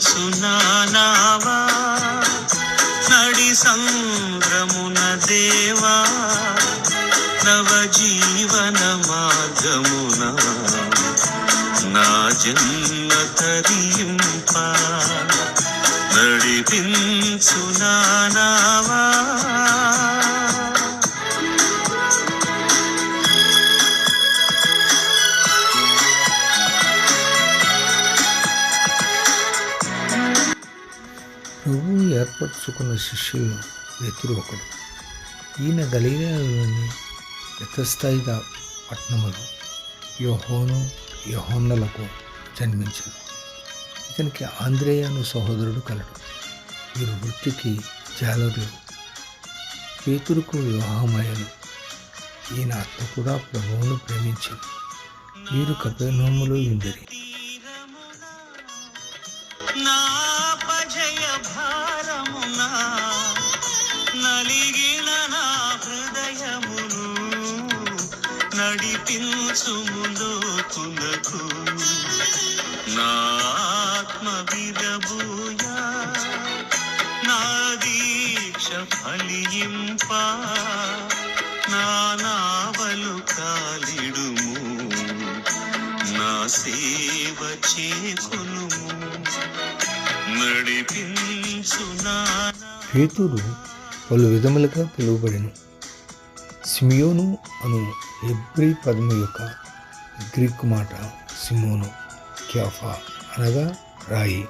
సునానావా నడి సంద్రమున దేవా నవ మార్గమున? నా జన్మ తరింపా ఏర్పరచుకున్న శిష్యుల్లో పేతురు ఒకడు. ఈయన గలీలలోని యథస్థాయిగా పట్టణములో యోహోను యోహోన్నలకు జన్మించాడు. ఇతనికి ఆంధ్రేయను సహోదరుడు కలడు. వీరు వృత్తికి జాలరులు పేతురుకు వివాహమయ్యను ఈయన అత్త కూడా ప్రభువును ప్రేమించింది వీరు కపెర్నోములో ఉండిరి. నడిపించుములోతునకు నా ఆత్మ విరబూయా. నా దీక్ష ఫలింప. నా నావలు కాలిడుము. నా సేవ చేకొనుము నడిపించునా పేతుడు పలు విధములుగా పిలువబడిను. సిమియోను అను హెబ్రీ పదము యొక్క గ్రీక్ మాట సిమోను క్యాఫా అనగా రాయి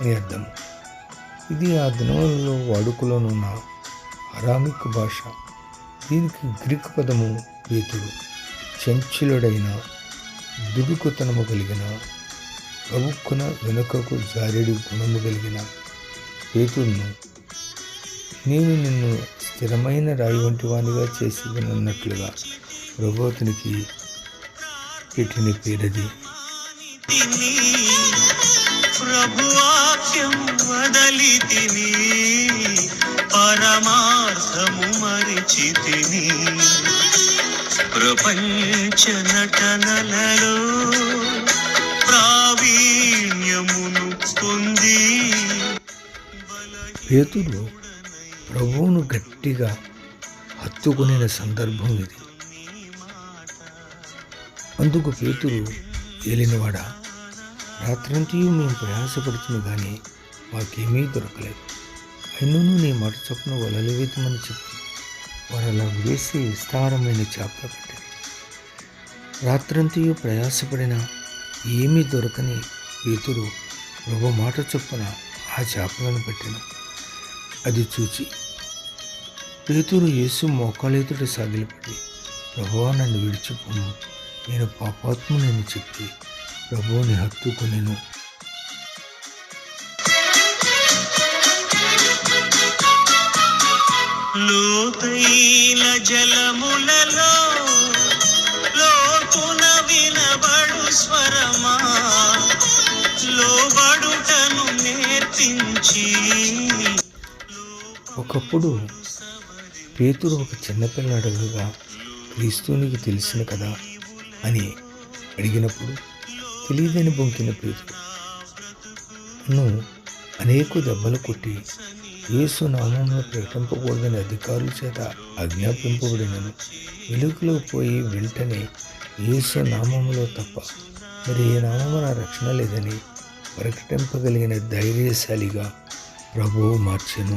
అని అర్థం. ఇది ఆ దినములలో వాడుకలోనున్న అరామిక్ భాష. దీనికి గ్రీక్ పదము పేతుడు చంచలుడైన దుడుకుతనము కలిగిన ప్రభుక్కున వెనుకకు జారెడి గుణము కలిగిన పేతుడును నేను నిన్ను స్థిరమైన రాయి వంటి వానిగా చేసి అన్నట్లుగా ప్రభోతునికి పెట్టిన పేరది. తిని ప్రభువాక్యం వదలి తిని పరమార్థము మరిచి తిని. ప్రపంచ నటనలలో ప్రావీణ్యమును పొంది పేతురు ప్రభువును గట్టిగా హత్తుకునే సందర్భం ఇది. అందుకు పేతురు ఏలినవాడా రాత్రంతయు మేము ప్రయాసపడుతున్నాం కానీ మాకేమీ దొరకలేదు. అయినను నీ మాట చొప్పున వలలవేతమని చెప్పి వారు అలా వేసి విస్తారమైన చేపలు పెట్టారు. రాత్రంతయు ప్రయాసపడిన ఏమీ దొరకని పేతురు ప్రభు మాట చొప్పున ఆ చేపలను పెట్టాను. అది చూచి పేతురు యేసు మోకాలేతుడి సాగిలపడి ప్రభువా నన్ను విడిచిపోను. నేను పాపాత్మునని చెప్పి ప్రభువుని హత్తుకునేను. లోతైన జలములలో లోతున వినబడు స్వరమా? ఒకప్పుడు పేతురు ఒక చిన్నపిల్లాడుగా క్రీస్తునికి తెలిసిన కదా అని అడిగినప్పుడు తెలియదని బొంకిన పేతురు నువ్వు అనేక దెబ్బలు కొట్టి యేసు నామంలో ప్రకటింపకూడదని అధికారుల చేత ఆజ్ఞాపింపబడినను వెలుగులో పోయి వెంటనే యేసు నామంలో తప్ప మరి ఏ నామమున రక్షణ లేదని ప్రకటింపగలిగిన ధైర్యశాలిగా ప్రభువు మార్చెను.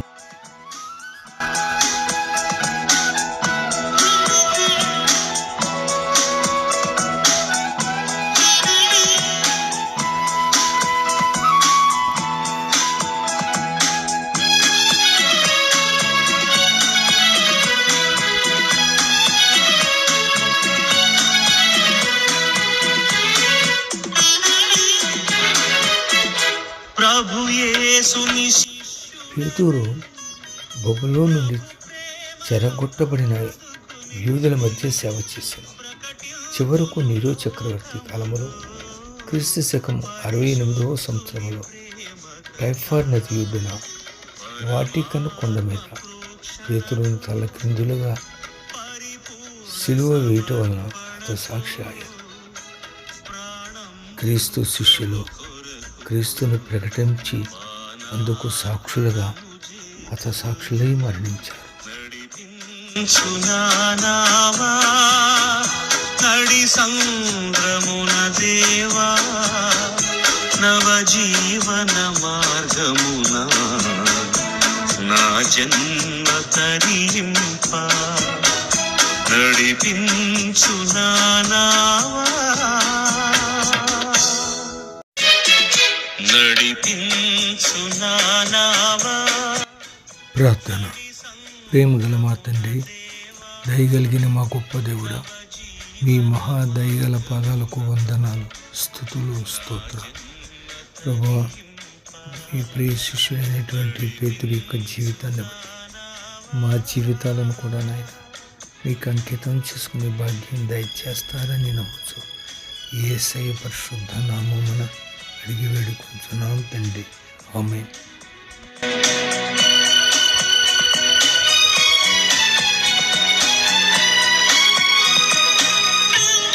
ప్రభు బొబ్బలో నుండి చెరగొట్టబడిన యూదుల మధ్య సేవ చేశాను చివరకు నీరో చక్రవర్తి కాలంలో క్రీస్తు శకం అరవై ఎనిమిదవ సంవత్సరంలో టైఫార్ నది యుద్ధన వాటికన్ కొండ మీద పేతురుని తల క్రిందులుగా సిలువ వేయటం వలన అతను సాక్షి అయ్యారు క్రీస్తు శిష్యులు క్రీస్తుని ప్రకటించి అందుకు సాక్షులుగా హతసాక్షులై మరణించారు. సంద్రమున దేవా నవజీవన మార్గమున నా జన్మ తరింప. నడిపించు నానావా ప్రార్థన. ప్రేమ గల మా తండ్రి దయగలిగిన మా గొప్ప దేవుడా మీ మహా దయగల పాదాలకు వందనాలు స్థుతులు స్తోత్ర ప్రభా మీ ప్రియ శిష్యుడైనటువంటి పేతుడి యొక్క జీవితాన్ని బట్టి మా జీవితాలను కూడా నాయన మీకు అంకితం చేసుకునే భాగ్యం దయచేస్తారని నమ్మచ్చు ఏసై పరిశుద్ధ నామమున అడిగి వేడుకుంటున్నాం తండ్రి. ఆమె